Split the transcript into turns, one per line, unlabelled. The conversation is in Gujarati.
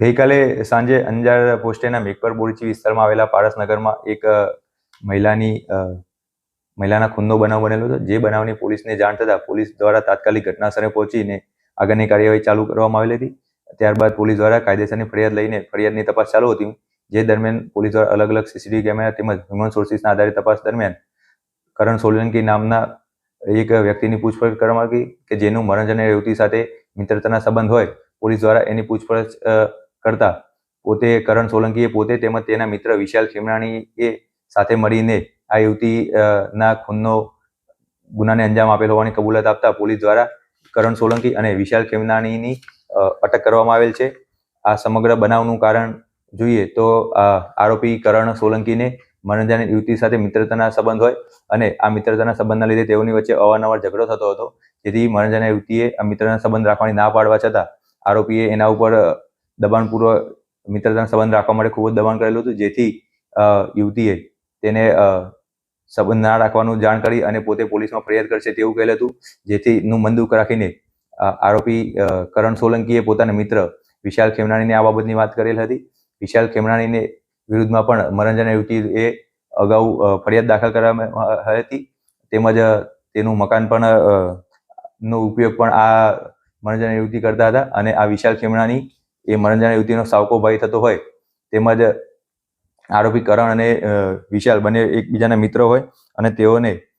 ગઈકાલે સાંજે અંજાર પોસ્ટેના મેકપર બોરચી વિસ્તારમાં આવેલા પારસનગરમાં એક મહિલાની મહિલાના ખૂનનો બનાવ બનેલો હતો. જે બનાવની પોલીસને જાણ થતાં પોલીસ દ્વારા તાત્કાલિક ઘટનાસ્થળે પહોંચીને આગળની કાર્યવાહી ચાલુ કરવામાં આવેલી હતી. ત્યારબાદ પોલીસ દ્વારા કાયદેસરની ફરિયાદ લઈને ફરિયાદની તપાસ ચાલુ હતી, જે દરમિયાન પોલીસ દ્વારા અલગ અલગ સીસીટીવી કેમેરા તેમજ હ્યુમન સોર્સિસના આધારે તપાસ દરમિયાન કરણ સોલંકી નામના એક વ્યક્તિની પૂછપરછ કરવામાં આવી કે જેનું મનોરંજન યુવતી સાથે મિત્રતાના સંબંધ હોય. પોલીસ દ્વારા એની પૂછપરછ કરતા પોતે કરણ સોલંકીએ પોતે તેમજ તેના મિત્ર વિશાલ ખેમરાણીએ સાથે મળીને આ યુવતી ના ખૂનનો ગુનાને અંજામ આપેલ હોવાની કબૂલાત આપતા પોલીસ દ્વારા કરણ સોલંકી અને વિશાલ ખેમનાણીની અટક કરવામાં આવેલ છે. આ સમગ્ર બનાવનું કારણ જોઈએ તો આરોપી કરણ સોલંકીને મનોજાની યુવતી સાથે મિત્રતાના સંબંધ હોય અને આ મિત્રતાના સંબંધના લીધે તેઓની વચ્ચે અવારનવાર ઝઘડો થતો હતો. જેથી મનોજાના યુવતીએ આ મિત્રના સંબંધ રાખવાની ના પાડવા છતાં આરોપીએ એના ઉપર દબાણપૂર્વક મિત્રતાનો સંબંધ રાખવા માટે ખૂબ જ દબાણ કરેલું હતું. જેથી યુવતીએ તેને સંબંધ ના રાખવાનું જાણ કરી અને પોતે પોલીસમાં ફરિયાદ કરશે તેવું કહેલું હતું. જેથી નું મંદુક રાખીને આરોપી કરણ સોલંકીએ પોતાના મિત્ર વિશાલ ખેમનાણીને આ બાબતની વાત કરેલ હતી. વિશાલ ખેમનાણીને વિરુદ્ધમાં પણ મનોરંજન યુવતીએ અગાઉ ફરિયાદ દાખલ કરવામાં હતી. તેમજ તેનું મકાન પણ નો ઉપયોગ પણ આ મનોરંજન યુવતી કરતા હતા અને આ વિશાલ ખેમણાની એ મનોરંજન યુવતીનો સાવકો ભાઈ થતો હોય, તેમજ આરોપી કરણ અને વિશાલ બંને એકબીજાના મિત્ર હોય અને તેઓને